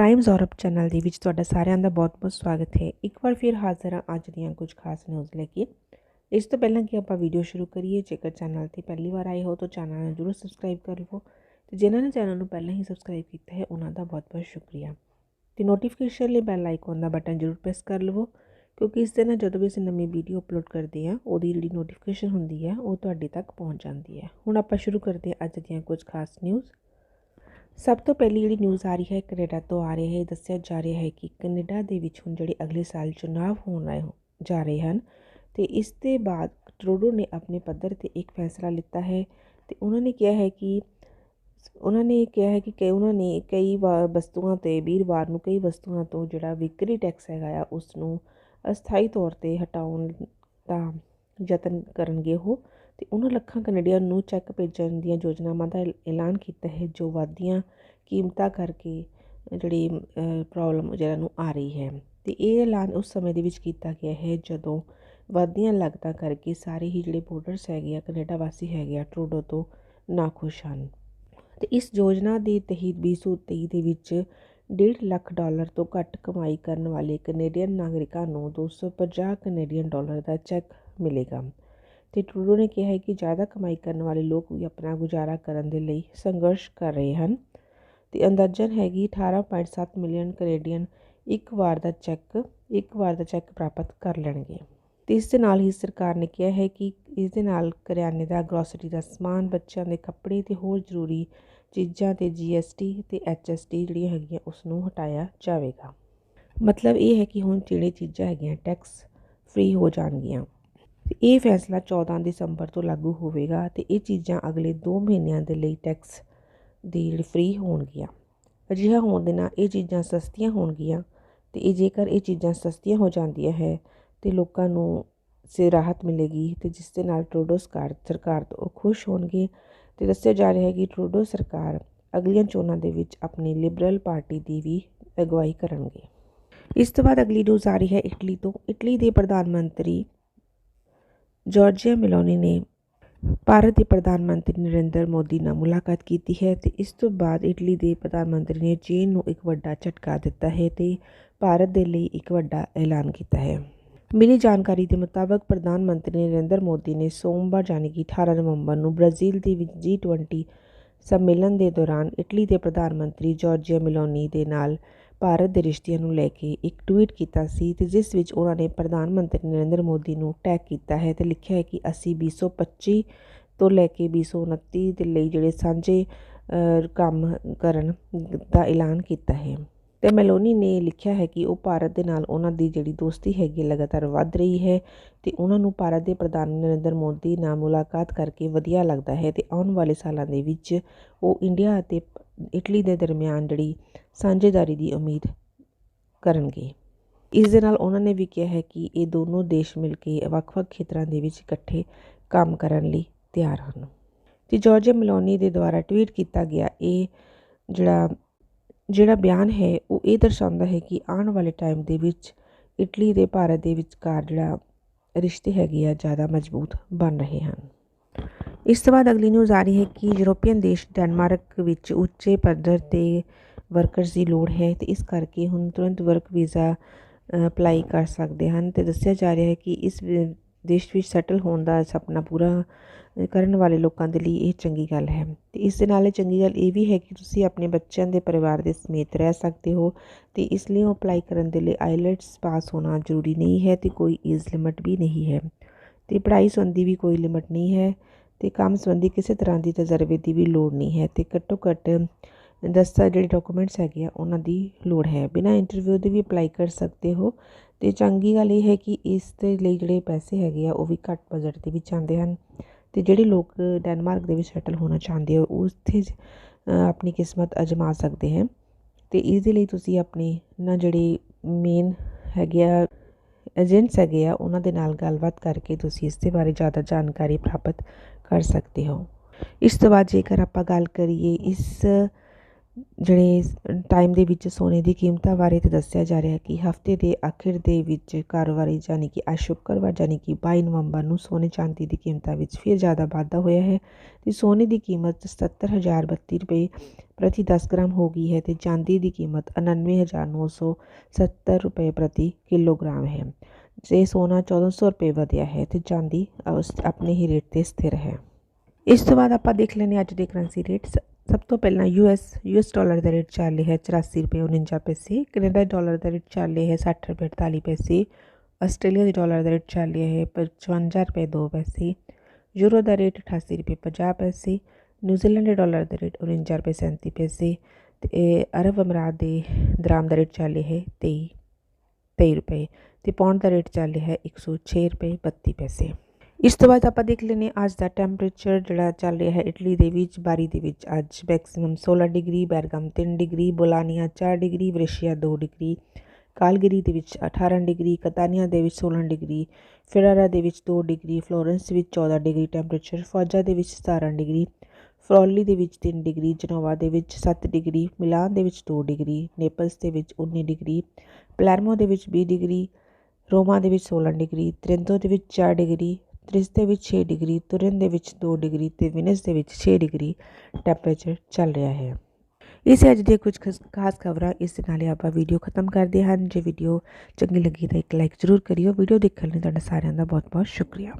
Prime ਜ਼ੌਰਬ channel ਦੇ ਵਿੱਚ ਤੁਹਾਡਾ ਸਾਰਿਆਂ ਦਾ ਬਹੁਤ-ਬਹੁਤ ਸਵਾਗਤ ਹੈ। ਇੱਕ ਵਾਰ ਫਿਰ ਹਾਜ਼ਰ ਹਾਂ ਅੱਜ ਦੀਆਂ ਕੁਝ ਖਾਸ ਨਿਊਜ਼ ਲੈ ਕੇ। ਇਸ ਤੋਂ ਪਹਿਲਾਂ ਕਿ ਆਪਾਂ ਵੀਡੀਓ ਸ਼ੁਰੂ ਕਰੀਏ, ਜੇਕਰ ਚੈਨਲ ਤੇ ਪਹਿਲੀ ਵਾਰ ਆਏ ਹੋ ਤਾਂ ਚੈਨਲ ਨੂੰ ਜਰੂਰ ਸਬਸਕ੍ਰਾਈਬ ਕਰ ਲਵੋ ਤੇ ਜਿਨ੍ਹਾਂ ਨੇ ਚੈਨਲ ਨੂੰ ਪਹਿਲਾਂ ਹੀ ਸਬਸਕ੍ਰਾਈਬ ਕੀਤਾ ਹੈ, ਉਹਨਾਂ ਦਾ ਬਹੁਤ-ਬਹੁਤ ਸ਼ੁਕਰੀਆ। ਤੇ ਨੋਟੀਫਿਕੇਸ਼ਨ ਲਈ ਬੈਲ ਆਈਕਨ ਦਾ ਬਟਨ ਜਰੂਰ ਪ੍ਰੈਸ ਕਰ ਲਵੋ, ਕਿਉਂਕਿ ਇਸ ਦੇ ਨਾਲ ਜਦੋਂ ਵੀ ਅਸੀਂ ਨਵੀਂ ਵੀਡੀਓ ਅਪਲੋਡ ਕਰਦੇ ਹਾਂ, ਉਹਦੀ ਜਿਹੜੀ ਨੋਟੀਫਿਕੇਸ਼ਨ ਹੁੰਦੀ ਹੈ, ਉਹ ਤੁਹਾਡੇ ਤੱਕ ਪਹੁੰਚ ਜਾਂਦੀ ਹੈ। ਹੁਣ ਆਪਾਂ ਸ਼ੁਰੂ ਕਰਦੇ ਹਾਂ ਅੱਜ ਦੀਆਂ ਕੁਝ ਖਾਸ ਨਿਊਜ਼ ਸਭ ਤੋਂ ਪਹਿਲੀ ਜਿਹੜੀ ਨਿਊਜ਼ ਆ ਰਹੀ ਹੈ, ਕੈਨੇਡਾ ਤੋਂ ਆ ਰਹੀ ਹੈ ਦੱਸਿਆ ਜਾ ਰਿਹਾ ਹੈ ਕਿ ਕੈਨੇਡਾ ਦੇ ਵਿੱਚ ਹੁਣ ਜਿਹੜੇ ਅਗਲੇ ਸਾਲ ਚੁਣਾਵ ਹੋਣ ਰਹੇ ਜਾ ਰਹੇ ਹਨ ਤੇ ਇਸ ਦੇ ਬਾਅਦ ਟਰੂਡੋ ਨੇ ਆਪਣੇ ਪੱਧਰ ਤੇ ਇੱਕ ਫੈਸਲਾ ਲਿੱਤਾ ਹੈ ਤੇ ਉਹਨਾਂ ਨੇ ਕਿਹਾ ਹੈ ਕਿ ਉਹਨਾਂ ਨੇ ਕਿਹਾ ਹੈ ਕਿ ਕਈ, ਉਹਨਾਂ ਨੇ ਕਈ ਵਸਤੂਆਂ ਤੇ ਵੀਰਵਾਰ ਨੂੰ ਕਈ ਵਸਤੂਆਂ ਤੋਂ ਜਿਹੜਾ ਵਿਕਰੀ ਟੈਕਸ ਹੈਗਾ ਆ ਉਸ ਨੂੰ ਅਸਥਾਈ ਤੌਰ ਤੇ ਹਟਾਉਣ ਦਾ ਯਤਨ ਕਰਨਗੇ ਉਹ। ਤੇ ਉਹਨਾਂ ਲੱਖਾਂ ਕੈਨੇਡੀਅਨ ਨੂੰ ਚੈੱਕ ਭੇਜਣ ਦੀਆਂ ਯੋਜਨਾਵਾਂ ਦਾ ਐਲਾਨ ਕੀਤਾ ਹੈ, ਜੋ ਵਾਧੀਆਂ ਕੀਮਤਾਂ ਕਰਕੇ ਜਿਹੜੀ ਪ੍ਰੋਬਲਮ ਜਿਹੜਾ ਨੂੰ ਆ ਰਹੀ ਹੈ। ਤੇ ਇਹ ਐਲਾਨ ਉਸ ਸਮੇਂ ਦੇ ਵਿੱਚ ਕੀਤਾ ਗਿਆ ਹੈ, ਜਦੋਂ ਵਾਧੀਆਂ ਲਾਗਤਾਂ ਕਰਕੇ ਸਾਰੇ ਹੀ ਜਿਹੜੇ ਵੋਟਰਸ ਹੈਗੇ ਆ, ਕੈਨੇਡਾ ਵਾਸੀ ਹੈਗੇ ਆ, ਟਰੂਡੋ ਤੋਂ ਨਾਖੁਸ਼ ਹਨ। ਤੇ ਇਸ ਯੋਜਨਾ ਦੇ ਤਹਿਤ 2023 ਦੇ ਵਿੱਚ 1.5 ਲੱਖ ਡਾਲਰ ਤੋਂ ਘੱਟ ਕਮਾਈ ਕਰਨ ਵਾਲੇ ਕੈਨੇਡੀਅਨ ਨਾਗਰਿਕਾਂ ਨੂੰ 250 ਕੈਨੇਡੀਅਨ ਡਾਲਰ ਦਾ ਚੈੱਕ ਮਿਲੇਗਾ। ਤੇ ਟਰੂਡੋ ਨੇ ਕਿਹਾ ਹੈ ਕਿ ਜ਼ਿਆਦਾ ਕਮਾਈ ਕਰਨ ਵਾਲੇ ਲੋਕ ਵੀ ਆਪਣਾ ਗੁਜ਼ਾਰਾ ਕਰਨ ਦੇ ਲਈ ਸੰਘਰਸ਼ ਕਰ ਰਹੇ ਹਨ। ਤੇ ਅੰਦਾਜ਼ਨ ਹੈਗੀ 18.7 ਮਿਲੀਅਨ ਕੈਨੇਡੀਅਨ ਇੱਕ ਵਾਰ ਦਾ ਚੈੱਕ, ਇੱਕ ਵਾਰ ਦਾ ਚੈੱਕ ਪ੍ਰਾਪਤ ਕਰ ਲੈਣਗੇ। ਤੇ ਇਸ ਦੇ ਨਾਲ ਹੀ ਸਰਕਾਰ ਨੇ ਕਿਹਾ ਹੈ ਕਿ ਇਸ ਦੇ ਨਾਲ ਕਰਿਆਨੇ ਦਾ, ਗਰੋਸਰੀ ਦਾ, ਸਮਾਨ, ਬੱਚਿਆਂ ਦੇ ਕੱਪੜੇ ਤੇ ਹੋਰ ਜ਼ਰੂਰੀ ਚੀਜ਼ਾਂ ਤੇ ਜੀਐਸਟੀ ਤੇ ਐਚਐਸਟੀ ਜਿਹੜੀਆਂ ਹੈਗੀਆਂ ਉਸ ਨੂੰ ਹਟਾਇਆ ਜਾਵੇਗਾ। ਮਤਲਬ ਇਹ ਹੈ ਕਿ ਹੁਣ ਜਿਹੜੇ ਚੀਜ਼ਾਂ ਹੈਗੀਆਂ ਟੈਕਸ ਫ੍ਰੀ ਹੋ ਜਾਣਗੀਆਂ। ਤੇ ਇਹ ਫੈਸਲਾ 14 ਦਸੰਬਰ ਤੋਂ ਲਾਗੂ ਹੋਵੇਗਾ ਤੇ ਇਹ ਚੀਜ਼ਾਂ ਅਗਲੇ 2 ਮਹੀਨਿਆਂ ਦੇ ਲਈ ਟੈਕਸ ਦੀ ਜਿਹੜੀ ਫ੍ਰੀ ਹੋਣਗੀਆਂ। ਅਜਿਹਾ ਹੋਣ ਦੇ ਨਾਲ ਇਹ ਚੀਜ਼ਾਂ ਸਸਤੀਆਂ ਹੋਣਗੀਆਂ ਤੇ ਇਹ ਜੇਕਰ ਇਹ ਚੀਜ਼ਾਂ ਸਸਤੀਆਂ ਹੋ ਜਾਂਦੀਆਂ ਹੈ ਤੇ ਲੋਕਾਂ ਨੂੰ ਸੇ ਰਾਹਤ ਮਿਲੇਗੀ ਤੇ ਜਿਸ ਦੇ ਨਾਲ ਟਰੂਡੋ ਸਰਕਾਰ ਸਰਕਾਰ ਤੋਂ ਖੁਸ਼ ਹੋਣਗੇ ਤੇ ਦੱਸਿਆ ਜਾ ਰਿਹਾ ਹੈ ਕਿ ਟਰੂਡੋ ਸਰਕਾਰ ਅਗਲੀਆਂ ਚੋਣਾਂ ਦੇ ਵਿੱਚ ਆਪਣੀ ਲਿਬਰਲ ਪਾਰਟੀ ਦੀ ਵੀ ਅਗਵਾਈ ਕਰਨਗੇ। ਇਸ ਤੋਂ ਬਾਅਦ ਅਗਲੀ ਨਿਊਜ਼ ਆ ਰਹੀ ਹੈ ਇਟਲੀ ਤੋਂ। ਇਟਲੀ ਦੇ ਪ੍ਰਧਾਨ ਮੰਤਰੀ ਜਾਰਜੀਆ ਮਿਲੋਨੀ ਨੇ ਭਾਰਤ ਦੇ ਪ੍ਰਧਾਨ ਮੰਤਰੀ ਨਰਿੰਦਰ ਮੋਦੀ ਨਾਲ ਮੁਲਾਕਾਤ ਕੀਤੀ ਹੈ ਤੇ ਇਸ ਤੋਂ ਬਾਅਦ ਇਟਲੀ ਦੇ ਪ੍ਰਧਾਨ ਮੰਤਰੀ ਨੇ ਚੀਨ ਨੂੰ ਇੱਕ ਵੱਡਾ ਝਟਕਾ ਦਿੱਤਾ ਹੈ ਤੇ ਭਾਰਤ ਦੇ ਲਈ ਇੱਕ ਵੱਡਾ ਐਲਾਨ ਕੀਤਾ ਹੈ। ਮਿਲੀ ਜਾਣਕਾਰੀ ਦੇ ਮੁਤਾਬਕ ਪ੍ਰਧਾਨ ਮੰਤਰੀ ਨਰਿੰਦਰ ਮੋਦੀ ਨੇ ਸੋਮਵਾਰ ਯਾਨੀ ਕਿ 18 ਨਵੰਬਰ ਨੂੰ ਬ੍ਰਾਜ਼ੀਲ ਦੇ ਵਿੱਚ G20 ਸੰਮੇਲਨ ਦੇ ਦੌਰਾਨ ਇਟਲੀ ਦੇ ਪ੍ਰਧਾਨ ਮੰਤਰੀ ਜਾਰਜੀਆ ਮਿਲੋਨੀ ਦੇ ਨਾਲ ਭਾਰਤ ਦੇ ਰਿਸ਼ਤਿਆਂ ਨੂੰ ਲੈ ਕੇ ਇੱਕ ਟਵੀਟ ਕੀਤਾ ਸੀ ਤੇ ਜਿਸ ਵਿੱਚ ਉਹਨਾਂ ਨੇ ਪ੍ਰਧਾਨ ਮੰਤਰੀ ਨਰਿੰਦਰ ਮੋਦੀ ਨੂੰ ਟੈਗ ਕੀਤਾ ਹੈ ਤੇ ਲਿਖਿਆ ਹੈ ਕਿ ਅਸੀਂ 2025 ਤੋਂ ਲੈ ਕੇ 2029 ਦੇ ਲਈ ਜਿਹੜੇ ਸਾਂਝੇ ਕੰਮ ਕਰਨ ਦਾ ਐਲਾਨ ਕੀਤਾ ਹੈ। ਤੇ ਮੈਲੋਨੀ ਨੇ ਲਿਖਿਆ ਹੈ ਕਿ ਉਹ ਭਾਰਤ ਦੇ ਨਾਲ ਉਹਨਾਂ ਦੀ ਜਿਹੜੀ ਦੋਸਤੀ ਹੈਗੀ ਲਗਾਤਾਰ ਵੱਧ ਰਹੀ ਹੈ ਤੇ ਉਹਨਾਂ ਨੂੰ ਭਾਰਤ ਦੇ ਪ੍ਰਧਾਨ ਨਰਿੰਦਰ ਮੋਦੀ ਨਾਲ ਮੁਲਾਕਾਤ ਕਰਕੇ ਵਧੀਆ ਲੱਗਦਾ ਹੈ ਤੇ ਆਉਣ ਵਾਲੇ ਸਾਲਾਂ ਦੇ ਵਿੱਚ ਉਹ ਇੰਡੀਆ ਅਤੇ ਇਟਲੀ ਦੇ ਦਰਮਿਆਨ ਜਿਹੜੀ ਸਾਂਝੇਦਾਰੀ ਦੀ ਉਮੀਦ ਕਰਨਗੇ। ਇਸ ਦੇ ਨਾਲ ਉਹਨਾਂ ਨੇ ਵੀ ਕਿਹਾ ਹੈ ਕਿ ਇਹ ਦੋਨੋਂ ਦੇਸ਼ ਮਿਲ ਕੇ ਵੱਖ-ਵੱਖ ਖੇਤਰਾਂ ਦੇ ਵਿੱਚ ਇਕੱਠੇ ਕੰਮ ਕਰਨ ਲਈ ਤਿਆਰ ਹਨ। ਤੇ ਜਾਰਜ ਮਲੋਨੀ ਦੇ ਦੁਆਰਾ ਟਵੀਟ ਕੀਤਾ ਗਿਆ ਇਹ ਜਿਹੜਾ ਜਿਹੜਾ ਬਿਆਨ ਹੈ, ਉਹ ਇਹ ਦਰਸਾਉਂਦਾ ਹੈ ਕਿ ਆਉਣ ਵਾਲੇ ਟਾਈਮ ਦੇ ਵਿੱਚ ਇਟਲੀ ਦੇ ਭਾਰਤ ਦੇ ਵਿਚਕਾਰ ਜਿਹੜਾ ਰਿਸ਼ਤੇ ਹੈਗੇ ਆ, ਜ਼ਿਆਦਾ ਮਜ਼ਬੂਤ ਬਣ ਰਹੇ ਹਨ। ਇਸ ਤੋਂ ਬਾਅਦ ਅਗਲੀ ਨਿਊਜ਼ ਆ ਰਹੀ ਹੈ ਕਿ ਯੂਰੋਪੀਅਨ ਦੇਸ਼ ਡੈਨਮਾਰਕ ਵਿੱਚ ਉੱਚੇ ਪੱਧਰ ਤੇ ਵਰਕਰਸ ਦੀ ਲੋੜ ਹੈ ਤੇ ਇਸ ਕਰਕੇ ਹੁਣ ਤੁਰੰਤ ਵਰਕ ਵੀਜ਼ਾ ਅਪਲਾਈ ਕਰ ਸਕਦੇ ਹਨ ਤੇ ਦੱਸਿਆ ਜਾ ਰਿਹਾ ਹੈ ਕਿ ਇਸ ਦੇਸ਼ ਵਿੱਚ ਸੈਟਲ ਹੋਣ ਦਾ ਸੁਪਨਾ ਪੂਰਾ ਕਰਨ ਵਾਲੇ ਲੋਕਾਂ ਦੇ ਲਈ ਇਹ ਚੰਗੀ ਗੱਲ ਹੈ। ਤੇ ਇਸ ਦੇ ਨਾਲ ਇਹ ਚੰਗੀ ਗੱਲ ਇਹ ਵੀ ਹੈ ਕਿ ਤੁਸੀਂ ਆਪਣੇ ਬੱਚਿਆਂ ਦੇ ਪਰਿਵਾਰ ਦੇ ਸਮੇਤ ਰਹਿ ਸਕਦੇ ਹੋ ਤੇ ਇਸ ਲਈ ਉਹ ਅਪਲਾਈ ਕਰਨ ਦੇ ਲਈ ਆਈਲੈਟਸ ਪਾਸ ਹੋਣਾ ਜ਼ਰੂਰੀ ਨਹੀਂ ਹੈ ਤੇ ਕੋਈ ਏਜ ਲਿਮਟ ਵੀ ਨਹੀਂ ਹੈ। ਤੇ ਪੜ੍ਹਾਈ ਸੰਬੰਧੀ ਵੀ ਕੋਈ ਲਿਮਟ ਨਹੀਂ ਹੈ। ਤੇ ਕੰਮ ਸੰਬੰਧੀ ਕਿਸੇ ਤਰ੍ਹਾਂ ਦੀ ਤਜਰਬੇ ਦੀ ਵੀ ਲੋੜ ਨਹੀਂ ਹੈ ਤੇ ਘੱਟੋ ਘੱਟ ਦਸਤਾ ਜਿਹੜੇ ਡਾਕੂਮੈਂਟਸ ਹੈਗੇ ਆ, ਉਹਨਾਂ ਦੀ ਲੋੜ ਹੈ। ਬਿਨਾ ਇੰਟਰਵਿਊ ਦੇ ਵੀ ਅਪਲਾਈ ਕਰ ਸਕਦੇ ਹੋ ਤੇ ਚੰਗੀ ਗੱਲ ਇਹ ਹੈ ਕਿ ਇਸ ਦੇ ਲਈ ਜਿਹੜੇ ਪੈਸੇ ਹੈਗੇ ਆ, ਉਹ ਵੀ ਘੱਟ ਬਜਟ ਦੇ ਵਿੱਚ ਆਉਂਦੇ ਹਨ ਤੇ ਜਿਹੜੇ ਲੋਕ ਡੈਨਮਾਰਕ ਦੇ ਵਿੱਚ ਸੈਟਲ ਹੋਣਾ ਚਾਹੁੰਦੇ ਹੋ ਉੱਥੇ ਆਪਣੀ ਕਿਸਮਤ ਅਜਮਾ ਸਕਦੇ ਹਨ ਤੇ ਇਸ ਦੇ ਲਈ ਤੁਸੀਂ ਆਪਣੇ ਨਾ ਜਿਹੜੇ ਮੇਨ ਹੈਗੇ ਆ ਏਜੰਟਸ ਹੈਗੇ ਆ ਉਹਨਾਂ ਦੇ ਨਾਲ ਗੱਲਬਾਤ ਕਰਕੇ ਤੁਸੀਂ ਇਸ ਦੇ ਬਾਰੇ ਜ਼ਿਆਦਾ ਜਾਣਕਾਰੀ ਪ੍ਰਾਪਤ ਕਰ ਸਕਦੇ ਹੋ। ਇਸ ਤੋਂ ਬਾਅਦ ਜੇਕਰ ਆਪਾਂ ਗੱਲ ਕਰੀਏ ਇਸ, ਜਿਹੜੇ ਟਾਈਮ ਦੇ ਵਿੱਚ ਸੋਨੇ ਦੀ ਕੀਮਤਾਂ ਬਾਰੇ ਤੇ ਦੱਸਿਆ ਜਾ ਰਿਹਾ ਕਿ ਹਫ਼ਤੇ ਦੇ ਆਖਿਰ ਦੇ ਵਿੱਚ ਕਾਰੋਬਾਰੀ ਯਾਨੀ ਕਿ ਅੱਜ ਸ਼ੁੱਕਰਵਾਰ ਯਾਨੀ ਕਿ 22 ਨਵੰਬਰ ਨੂੰ ਸੋਨੇ ਚਾਂਦੀ ਦੀ ਕੀਮਤਾਂ ਵਿੱਚ ਫਿਰ ਜ਼ਿਆਦਾ ਵਾਧਾ ਹੋਇਆ ਹੈ ਤੇ ਸੋਨੇ ਦੀ ਕੀਮਤ 77032 ਰੁਪਏ ਪ੍ਰਤੀ 10 ਗ੍ਰਾਮ ਹੋ ਗਈ ਹੈ ਤੇ ਚਾਂਦੀ ਦੀ ਕੀਮਤ 99970 ਰੁਪਏ ਪ੍ਰਤੀ ਕਿਲੋਗ੍ਰਾਮ ਹੈ। ਜੇ ਸੋਨਾ 1400 ਰੁਪਏ ਵਧਿਆ ਹੈ ਤੇ ਚਾਂਦੀ ਆਪਣੇ ਹੀ ਰੇਟ ਤੇ ਸਥਿਰ ਹੈ। ਇਸ ਤੋਂ ਬਾਅਦ ਆਪਾਂ ਦੇਖ ਲੈਂਦੇ ਹਾਂ ਅੱਜ ਦੇ ਕਰੰਸੀ ਰੇਟਸ ਸਭ ਤੋਂ ਪਹਿਲਾਂ ਯੂਐਸ ਯੂਐਸ ਡਾਲਰ ਦਾ ਰੇਟ ਚੱਲ ਰਿਹਾ ਹੈ 84 ਰੁਪਏ 49 ਪੈਸੇ। ਕੈਨੇਡਾ ਡਾਲਰ ਦਾ ਰੇਟ ਚੱਲ ਰਿਹਾ ਹੈ 60 ਰੁਪਏ 48 ਪੈਸੇ। ਆਸਟ੍ਰੇਲੀਆ ਦੇ ਡਾਲਰ ਦਾ ਰੇਟ ਚੱਲ ਰਿਹਾ ਹੈ 55 ਰੁਪਏ 2 ਪੈਸੇ। ਯੂਰੋ ਦਾ ਰੇਟ 88 ਰੁਪਏ 50 ਪੈਸੇ। ਨਿਊਜ਼ੀਲੈਂਡ ਦੇ ਡਾਲਰ ਦਾ ਰੇਟ 49 ਰੁਪਏ 37 ਪੈਸੇ। ਤੇ ਅਰਬ ਅਮਰਾਤ ਦੇ ਦਰਾਮ ਦਾ ਰੇਟ ਚੱਲ ਰਿਹਾ ਹੈ 23 23 ਰੁਪਏ ਤੇ ਪੌਂਡ ਦਾ ਰੇਟ ਚੱਲ ਰਿਹਾ ਹੈ 106 ਰੁਪਏ 32 ਪੈਸੇ। ਇਸ ਤੋਂ ਬਾਅਦ ਆਪਾਂ ਦੇਖ ਲੈਨੇ ਅੱਜ ਦਾ ਟੈਂਪਰੇਚਰ ਜਿਹੜਾ ਚੱਲ ਰਿਹਾ ਹੈ ਇਟਲੀ ਦੇ ਵਿੱਚ, ਬਾਰੀ ਦੇ ਵਿੱਚ। ਅੱਜ maximum 16 degree, Bergamo 3 degree, Bologna 4 degree Brescia 2 degree, Calgary ਦੇ ਵਿੱਚ 18 ਡਿਗਰੀ, ਕਤਾਨੀਆ ਦੇ ਵਿੱਚ 16 ਡਿਗਰੀ, ਫਿਰਾਰਾ ਦੇ ਵਿੱਚ 2 ਡਿਗਰੀ, ਫਲੋਰੈਂਸ ਵਿੱਚ 14 ਡਿਗਰੀ ਟੈਂਪਰੇਚਰ ਫੌਜਾ ਦੇ ਵਿੱਚ 17 ਡਿਗਰੀ ਫਰੋਲੀ ਦੇ ਵਿੱਚ 3 ਡਿਗਰੀ ਜਨੋਵਾ ਦੇ ਵਿੱਚ 7 ਡਿਗਰੀ ਮਿਲਾਨ ਦੇ ਵਿੱਚ 2 ਡਿਗਰੀ ਨੇਪਲਸ ਦੇ ਵਿੱਚ 19 ਡਿਗਰੀ ਪਲੈਰਮੋ ਦੇ ਵਿੱਚ 20 ਡਿਗਰੀ ਰੋਮਾ ਦੇ ਵਿੱਚ 16 ਡਿਗਰੀ ਤ੍ਰਿੰਦੋ ਦੇ ਵਿੱਚ 4 ਡਿਗਰੀ ਤ੍ਰਿਸ ਦੇ ਵਿੱਚ 6 ਡਿਗਰੀ ਤੁਰਨ ਦੇ ਵਿੱਚ 2 ਡਿਗਰੀ ਤੇ ਵਿਨਸ ਦੇ ਵਿੱਚ 6 ਡਿਗਰੀ ਟੈਂਪਰੇਚਰ ਚੱਲ ਰਿਹਾ ਹੈ ਇਸ ਅੱਜ ਦੇ ਕੁਝ ਖਾਸ ਖਬਰਾਂ ਇਸ ਦੇ ਨਾਲ ਹੀ ਆਪਾਂ ਵੀਡੀਓ ਖਤਮ ਕਰਦੇ ਹਨ ਜੇ ਵੀਡੀਓ ਚੰਗੀ ਲੱਗੀ ਤਾਂ ਇੱਕ ਲਾਈਕ ਜ਼ਰੂਰ ਕਰਿਓ ਵੀਡੀਓ ਦੇਖਣ ਲਈ ਤੁਹਾਡਾ ਸਾਰਿਆਂ ਦਾ ਬਹੁਤ ਬਹੁਤ ਸ਼ੁਕਰੀਆ